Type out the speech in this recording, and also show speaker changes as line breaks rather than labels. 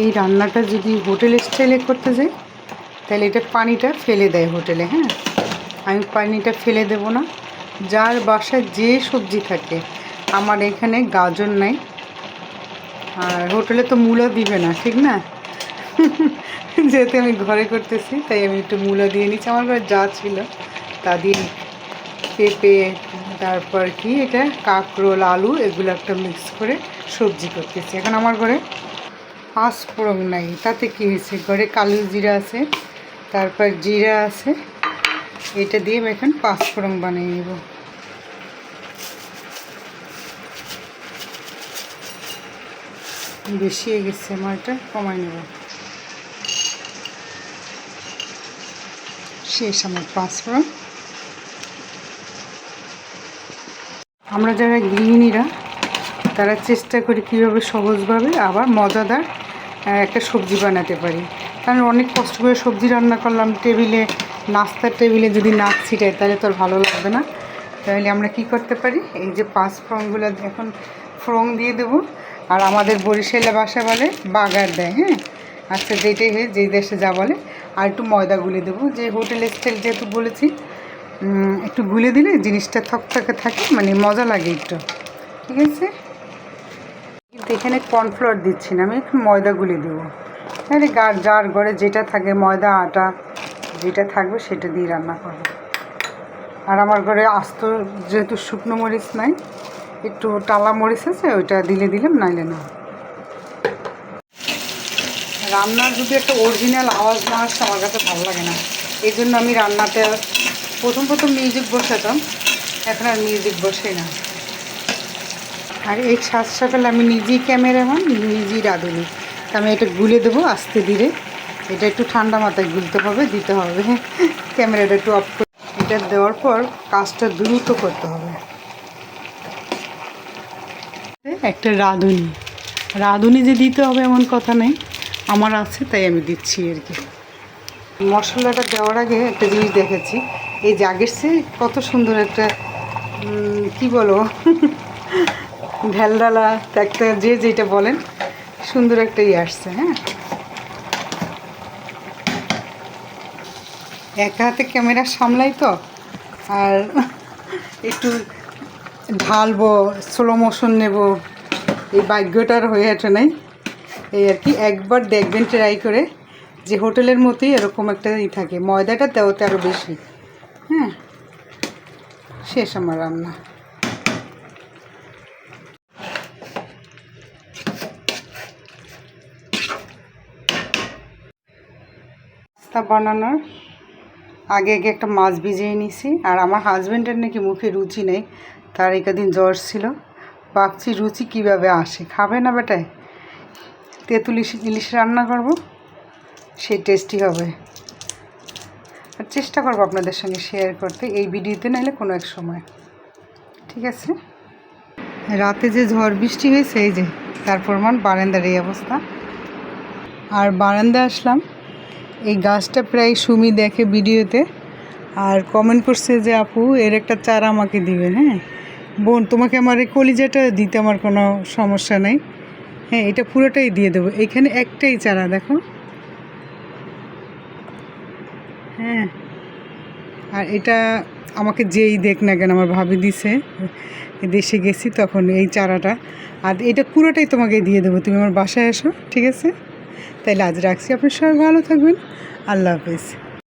এই রান্নাটা যদি হোটেল স্টাইলে করতে যাই তাহলে এটা পানিটা ফেলে দেয় হোটেলে হ্যাঁ? আমি পানিটা ফেলে দেব না। যার বাসায় যে সবজি থাকে, আমার এখানে গাজর নাই। আর হোটেলে তো মূলা দিবে না, ঠিক না? যেহেতু আমি ঘরে করতেছি, তাই আমি একটু মূলা দিয়ে নিচ্ছি। আমার ঘরে যা ছিল, তা দিয়ে পেঁপে, তারপর কি এটা, কাঁকরোল, আলু, এগুলো একটা মিক্স করে সবজি করতেছি। এখন আমার ঘরে পাঁচফোড়ন নাই। তাতে কী হয়েছে? ঘরে কালো জিরা আছে, তারপর জিরা আছে। এটা দিয়ে আমি এখন পাঁচফোড়ন বানিয়ে নেব। বেশি হয়ে গেছে আমার এটা কমাই নেব। শেষ আমার পাঁচফোড়ন আমরা যারা গৃহিণীরা, তারা চেষ্টা করি কীভাবে সহজভাবে আবার মজাদার একটা সবজি বানাতে পারি। কারণ অনেক কষ্ট করে সবজি রান্না করলাম, টেবিলে, নাস্তার টেবিলে যদি নাক ছিটাই তাহলে তো আর ভালো লাগবে না। তাহলে আমরা কি করতে পারি? এই যে পাঁচ ফোড়নগুলো এখন ফোড়ন দিয়ে দেবো। আর আমাদের বরিশালে বাসা বলে, বাগার দেয় হ্যাঁ? আচ্ছা যেটাই হয়ে যেই দেশে যা বলে। আর একটু ময়দা গুলে দেবো। যে হোটেল স্টাইল যেহেতু বলেছি একটু গুলে দিলে জিনিসটা থকথকে থাকে মানে মজা লাগে একটু। ঠিক আছে? এখানে কর্নফ্লোর দিচ্ছি না, আমি একটু ময়দা গুলে দেবো। তাহলে গার যার ঘরে যেটা থাকে, ময়দা, আটা, যেটা থাকবে সেটা দিয়ে রান্না করব। আর আমার ঘরে আস্ত যেহেতু শুকনো মরিচ নাই, একটু টালা মরিচ আছে, ওইটা দিলে দিলাম, নাইলে না। রান্নার যদি একটা অরিজিনাল আওয়াজ না আসছে আমার কাছে ভালো লাগে না। এই জন্য আমি রান্নাতে প্রথম প্রথম মিউজিক বসাতাম, এখন আর মিউজিক বসে না। আর এই সাজ সকালে আমি নিজেই ক্যামেরাম্যান, নিজেই রাঁধুনি। তা আমি এটা গুলে দেবো আস্তে ধীরে। এটা একটু ঠান্ডা মাথায় গুলতে হবে, দিতে হবে। ক্যামেরাটা একটু অফ করে এটা দেওয়ার পর কাজটা দ্রুত করতে হবে। একটা রাঁধুনি। রাঁধুনি যে দিতে হবে এমন কথা নেই। আমার আছে, তাই আমি দিচ্ছি আর কি। মশলাটা দেওয়ার আগে একটা জিনিস দেখেছি। এই জাগের চেয়ে কত সুন্দর একটা কি বলো ঢেলডালা একটা যে যেটা বলেন, সুন্দর একটা ইয়ে আসছে হ্যাঁ? একা হাতে ক্যামেরা সামলাই তো, আর একটু ঢালবো স্লো মোশন নেব, এই ভাগ্যটার হয়ে ওঠে নাই। এই আর কি, একবার দেখবেন ট্রাই করে, যে হোটেলের মতোই এরকম একটা ই থাকে, ময়দাটা দেওয়াতে আরও বেশি হ্যাঁ? শেষ আমার রান্না। পাস্তা বানানোর। আগে আগে একটা মাছ ভিজিয়ে নিছি। আর আমার হাজব্যান্ডের নাকি মুখে রুচি নেই। তার একদিন জ্বর ছিল। ভাবছি রুচি কীভাবে আসে? খাবে না বেটায় তেঁতুল ইলিশ রান্না করব? সেই টেস্টি হবে। আর চেষ্টা করব আপনাদের সঙ্গে শেয়ার করতে। এই ভিডিওতে নাইলে কোনো এক সময়। ঠিক আছে? রাতে যে ঝড় বৃষ্টি হয়েছে, এই যে, তার প্রমাণ বারান্দার এই অবস্থা। আর বারান্দা আসলাম। এই গাছটা প্রায় সুমি দেখে ভিডিওতে। আর কমেন্ট করছে যে, আপু, এর একটা চারা আমাকে দিবেন হ্যাঁ? বোন, তোমাকে আমার এই কলিজাটা দিতে আমার কোনো সমস্যা নেই। হ্যাঁ এটা পুরোটাই দিয়ে দেবো। এখানে একটাই চারা, দেখো। হ্যাঁ। আর এটা আমাকে যেই দেখ না কেন, আমার ভাবি দিছে দেশে গেছি তখন এই চারাটা। আর এটা পুরোটাই তোমাকে দিয়ে দেবো। তুমি আমার বাসায় এসো, ঠিক আছে? তাইলে আজ রাখছি। আপনার সবাই ভালো থাকবেন। আল্লাহ হাফিজ।